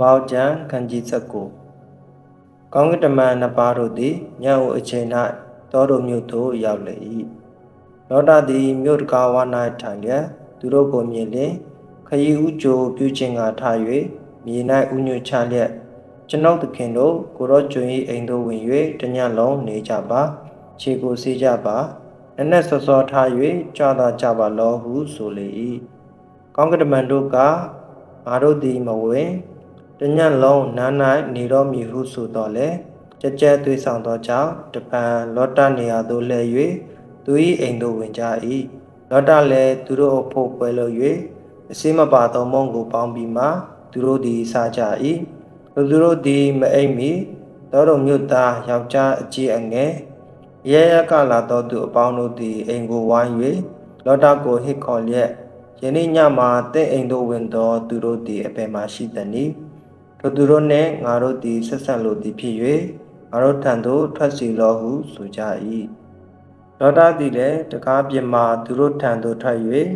ဘောက်ကျန်ခန်းကြီးဆက်ကိုကောင်းကင်တမန်နှစ်ပါးတို့သည်ညံ့ဦးအချိန်၌တောတို့မြို့သို့ရောက်လေ၏လောတာသည်မြို့တကာဝ၌ထိုင်လျက်သူတို့ကိုမြင်လျင်ခရီးဥကြိုပြုခြင်းကထား၍မြေ၌ဥညွှချလျက်ကျွန်ုပ်သခင်တို့ကိုရောကျွင်၏အိမ်သို့ဝင်၍တညလုံးနေကြပါခြေကိုဆေးကြပါနက်နက်စောစောထား၍ကြာသာကြပါလောဟုဆိုလေ၏ကောင်းကင်တမန်တို့က ငါတို့သည်မဝင်တညလုံးနား၌နေတော်မူဟုဆိုတော်လေကြက်ကြက်သွေးဆောင်သောကြောင့်တပံလောတနေရာသို့လှည့်၍သူ၏အိမ်သို့ဝင်ကြ၏လောတလည်းသူတို့အဖို့ပွဲလို့၍အစည်းမပါသောမုံကိုပေါင်းပြီးမှသူတို့သည်စားကြ၏သူတို့သည်မအိပ်မီသောတော်မြို့သားယောက်ျားအကြီးအငယ်ရဲရကလာသောသူအပေါင်းတို့သည်အိမ်ကိုဝိုင်း၍လောတကိုဟစ်ခေါ်လျက် ယနေ့ညမှာတင့်အိမ်သို့ဝင်သောသူတို့သည်အပေမှရှိသနည်းထိုသူတို့နှင့်ငါတို့သည်ဆက်ဆံလိုသည်ဖြစ်၍ငါတို့ထံသို့ထွက်စီလောဟုဆိုကြ၏လောတသည်လည်းတကားပြမသူတို့ထံသို့ထွက်၍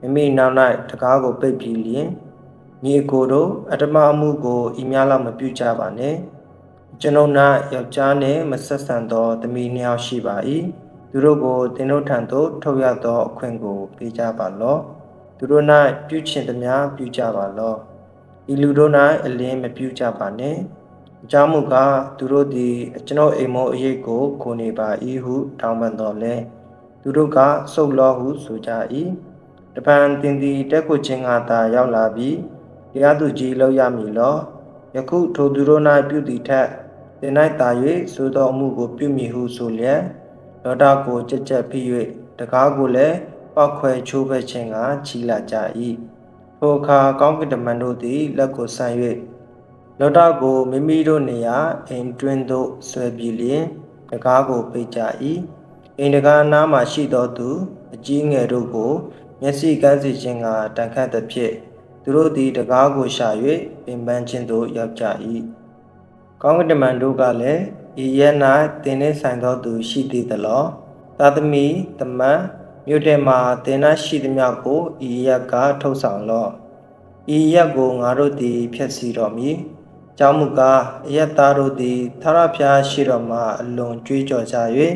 မိမိနောက်၌တကားကိုပိတ်ပြီးလျင်ညီကိုတို့အတ္တမအမှုကိုဤများလောက်မပြုကြပါနဲ့ကျွန်ုပ်၌ယောက်ျားနှင့်မဆက်ဆံသောသမီးနှစ်ယောက်ရှိပါ၏သူတို့ကိုသင်တို့ထံသို့ထုတ်ရသောအခွင့်ကိုပေးကြပါလော့ သူတို့၌ပြုချင်သမျှပြုကြပါလော့ဤလူတို့၌အလင်းမပြုကြပါနဲ့အကြောင်းမူကားသူတို့သည်ကျွန်ုပ်အိမ်မောအရေးကိုကိုနေပါ၏ဟုတောင်းပန်တော်လဲသူတို့ကဆုတ်လောဟုဆိုကြ၏တပံတင်သည်တက်ကိုချင်းကသာရောက်လာပြီးတရားသူကြီးလောက်ရမည်လောယခုထိုသူတို့၌ပြုသည်ထက်တင်၌တာ၍သို့သောအမှုကိုပြုမိဟုဆိုလျက်လောတာကိုကြက်ကြက်ပြီး၍တကားကိုလည်း ပောက်ခွဲချိုးဖက်ခြင်းကချီလာကြ၏ထိုအခါကောင်းကင်တမန်တို့သည်လက်ကိုဆန့်၍လောတာကိုမိမိတို့နေရာအိမ်တွင်သို့ဆွဲပြီးလျင်တကားကိုပိတ်ကြ၏အိမ်တကားနားမှရှိသောသူ အကြီးငယ်တို့ကို မျက်စိကန်းစီခြင်းကတန်ခတ်သည်ဖြင့်သူတို့သည်တကားကိုရှာ၍ပင်ပန်းခြင်းသို့ရောက်ကြ၏ကောင်းကင်တမန်တို့ကလည်းဤရဲ၌တင်နေဆိုင်သောသူရှိသေးသလောသာသမီတမန် မြို့ထဲမှာတင်နှရှိသမျှကိုဤရက်ကထုတ်ဆောင်လော့ဤရက်ကိုငါတို့သည်ဖျက်ဆီးတော်မူကြောင့်မူကားအယက်သားတို့သည်သာရဖျားရှိတော်မှာအလွန်ကြွေးကြော်ကြ၍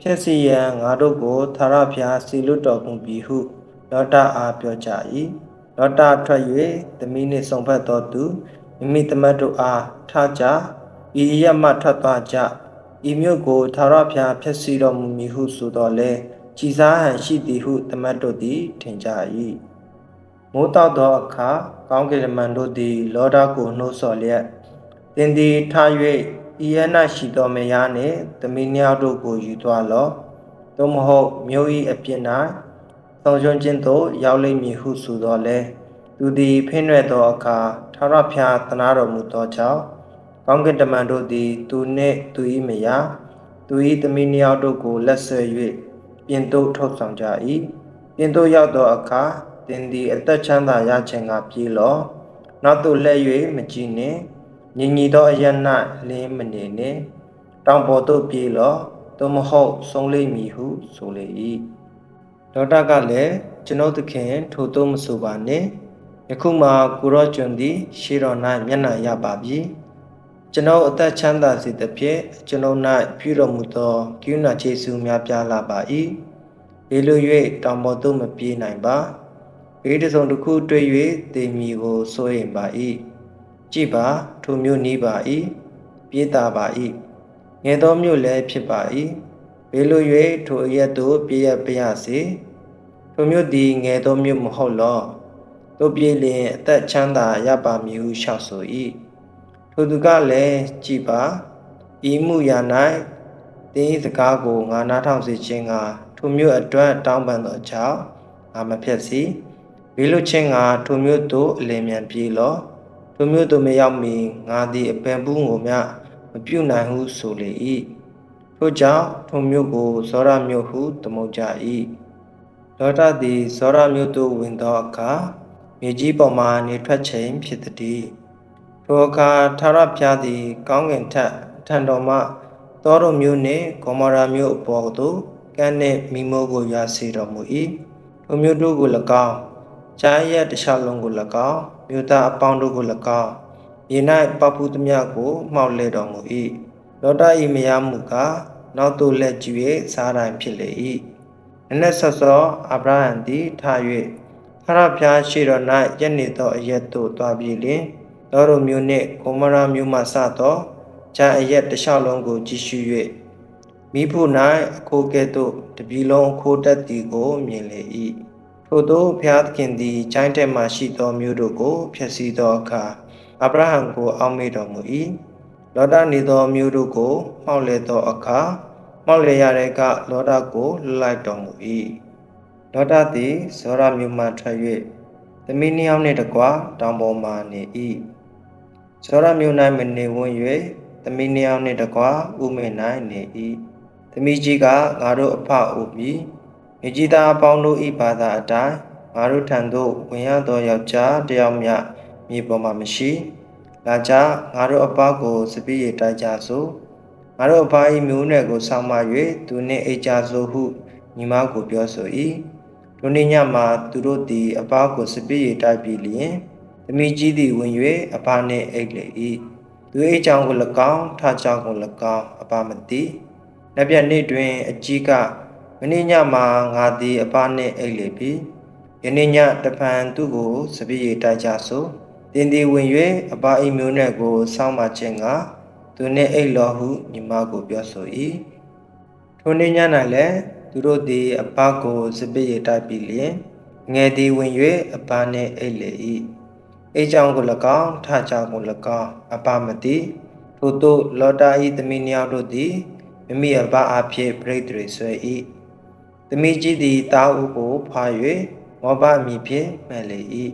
ဖျက်ဆီးရန်ငါတို့ကိုသာရဖျားစီလွတ်တော်မူပြီဟုလောတာအားပြောကြ၏လောတာထွက်၍သမီးနှင့်ဆုံဖက်သောသူမိမိသမတ်တို့အားထကြဤရက်မှထွက်သွားကြဤမြို့ကိုသာရဖျားဖျက်ဆီးတော်မူမည်ဟုဆိုတော်လဲ ကြည်စားဟန်ရှိသည်ဟုသမတ်တို့သည်ထင်ကြ၏မိုးတောက်သောအခါကောင်းကင်မန်တို့သည် လောဒကိုနှိုးဆော်လျက်တင်သည်ထား၍ဤယနာရှိသောမယားနှင့်သမီးနှစ်ယောက်တို့ကိုယူသွားလော့သို့မဟုတ်မြို့၏အပြစ်၌ဆုံးရှုံးခြင်းသို့ရောက်လိမ့်မည်ဟုဆိုသောလဲသူသည်ဖိနှဲ့သောအခါထာဝရဘုရားသနာတော်မူသောကြောင့်ကောင်းကင်တမန်တို့သည် သူနှင့်သူ၏မယားသူ၏သမီးနှစ်ယောက်တို့ကိုလက်ဆွဲ၍ ပြင်သို့ထုတ်ဆောင်ကြ၏ပြင်သို့ရောက်သောအခါတင်သည်အသက်ချမ်းသာရခြင်းကပြေးလောနောက်သို့လှည့်၍မကြည့်နှင့်ညီညီသောအရဏလင်းမနေနှင့်တောင်ပေါ်သို့ပြေးလောသို့မဟုတ်ဆုံးလိမ့်မည်ဟုဆိုလေ၏ဒေါတာကလည်းကျွန်ုပ်သခင်ထိုသို့မဆိုပါနှင့်ယခုမှကိုရောကျွန်သည် ရှေးတော်၌မျက်နှာရပါပြီ ကျွန်ုပ်အသက်ချမ်းသာစေသဖြင့်ကျွန်ုပ်၌ပြုတော်မူသောကိဏခြေဆုများပြားလာပါ၏ဘေးလို၍တောင်ပေါ်သို့မပြေးနိုင်ပါဘေးတစ်စုံတစ်ခုတွေ့၍တေမီကိုစိုးရင်ပါ၏ကြည်ပါထိုမျိုးနီးပါ၏ပြေးတာပါ၏ငယ်သောမျိုးလည်းဖြစ်ပါ၏ဘေးလို၍ထိုအရက်သို့ပြေးရပါရစေထိုမျိုးသည်ငယ်သောမျိုးမဟုတ်လောတို့ပြေးလျင်အသက်ချမ်းသာရပါမည်ဟုလျှောက်ဆို၏ ထိုသူကလည်းကြည်ပါဤမှုရာ၌တင်းစကားကိုငါနားထောင်စေခြင်းကထိုမျိုးအတွက်တောင်းပန်သောကြောင့်ငါမဖြတ်စီဘေးလွတ်ခြင်းကထိုမျိုးသို့အလင်းမြန်ပြေးလောထိုမျိုးသို့မရောက်မီငါသည်အပင်ပူးကိုမျှမပြုတ်နိုင်ဟုဆိုလေ၏ထို့ကြောင့်ထိုမျိုးကိုဇောရမျိုးဟုသမုတ်ကြ၏လောတသည်ဇောရမျိုးသို့ဝင်သောအခါမြေကြီးပေါ်မှနေထွက်ခြင်းဖြစ်သည် ထိုအခါထာဝရဘုရားသည် ကောင်းကင်ထက်ထံတော်မှသောတော်မျိုးနှင့်ဂေါမောရာမျိုးအပေါ်သို့ကမ်းနှင့်မိမိုးကိုရွာစေတော်မူ၏ထိုမျိုးတို့ကို၎င်းကျမ်းရဲ့တခြားလုံးကို၎င်းမြို့သားအပေါင်းတို့ကို၎င်းမြေ၌ပပူသမျှကိုမှောက်လဲတော်မူ၏လောတာဤမယားမှုကနောက်သို့လက်ကြည့်၍စားတိုင်းဖြစ်လေ၏နနက်ဆော့ဆော့အာဗြဟံသည်ထ၍ဖရဖျားရှိတော်၌ယက်နေသောအရက်သို့သွားပြီးလျှင် တော်တို့မျိုးနှင့်ကိုမရာမျိုးမှစသောဂျန်အရက်တစ်လျှောက်လုံးကိုကြည့်ရှု၍မိဖို့၌အခိုးကဲ့သို့တပြီလုံးအခိုးတက်သည်ကိုမြင်လေ၏ထို့သောဘုရားသခင်သည်ကျိုင်းတက်မှရှိသောမျိုးတို့ကိုဖျက်ဆီးသောအခါအာဗြဟံကိုအောက်မေ့တော်မူ၏လောဒနေသောမျိုးတို့ကိုမှောက်လဲသောအခါမှောက်လဲရတဲ့ကလောဒကိုလွတ်လိုက်တော်မူ၏လောဒသည်ဇောရမျိုးမှထွက်၍သမီးနှစ်ယောက်နှင့်တကွတောင်ပေါ်မှနေ၏ ဇောရမျိုး၌မနေဝန်း၍သမီးနှစ်ယောက်နှင့်တကွဥမေ၌နေ၏သမီးကြီးကငါတို့အဖအိုပြီးမြေကြီးသားအပေါင်းတို့၏ဘာသာအတိုင်းငါတို့ထံသို့ဝင်ရသောယောက်ျားတစ်ယောက်မျှမြေပေါ်မှာမရှိလာကြငါတို့အပကိုစပည့်ရတိုက်ကြစို့ငါတို့အဖ၏မျိုးနွယ်ကိုဆောင်းမ၍သူနှင့်အိတ်ကြစို့ဟုညီမကိုပြောဆို၏ဒုနေ့ညမှာသူတို့သည်အပကိုစပည့်ရတိုက်ပြီးလျင်သ မီးကြီးသည်ဝင်၍အဖနှင့်အိတ်လေ၏သူအိတ်ကြောင့်ကို၎င်းထကြောင့်ကို၎င်းအပမသိ။နှစ်ပြက်နေ့တွင်အကြီးကမင်းညမှာငါသည်အပနှင့်အိတ်လေပြီ။ယနေ့ညတဖန်သူ့ကိုစပည့်ရတိုက်ကြစို့။တင်းဒီဝင်၍အပအိမ်မျိုးနဲ့ကိုစောင်းမခြင်းကသူနှင့်အိတ်လောဟုညီမကိုပြောဆို၏။ထိုနေ့ည၌လည်းသူတို့သည်အပကိုစပည့်ရတိုက်ပြီးလျင်ငယ်သည်ဝင်၍အပနှင့်အိတ်လေ၏။ အိတ်ကြောင့်ကို၎င်းထကြောင့်ကို၎င်းအပမသိထို့သို့လောတာဤသမီးနှစ်ယောက်တို့သည်မိမိအဘအဖြစ်ပြိတ္တိဆွဲ၏သမီးကြီးသည်တာဥကိုဖာ၍မောဘအမိဖြင့်မှန်လေ၏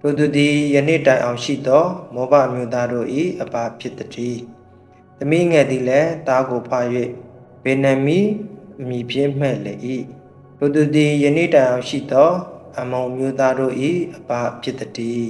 ထိုသူသည်ယနေ့တိုင်အောင်ရှိသော မောဘမျိုးသားတို့၏အဘဖြစ်သည်သမီးငယ်သည်လည်းတာကိုဖာ၍ဘေနမီအမိဖြင့်မှန်လေ၏ထိုသူသည်ယနေ့တိုင်အောင်ရှိသော အမောင်မျိုးသားတို့၏အဘဖြစ်သည်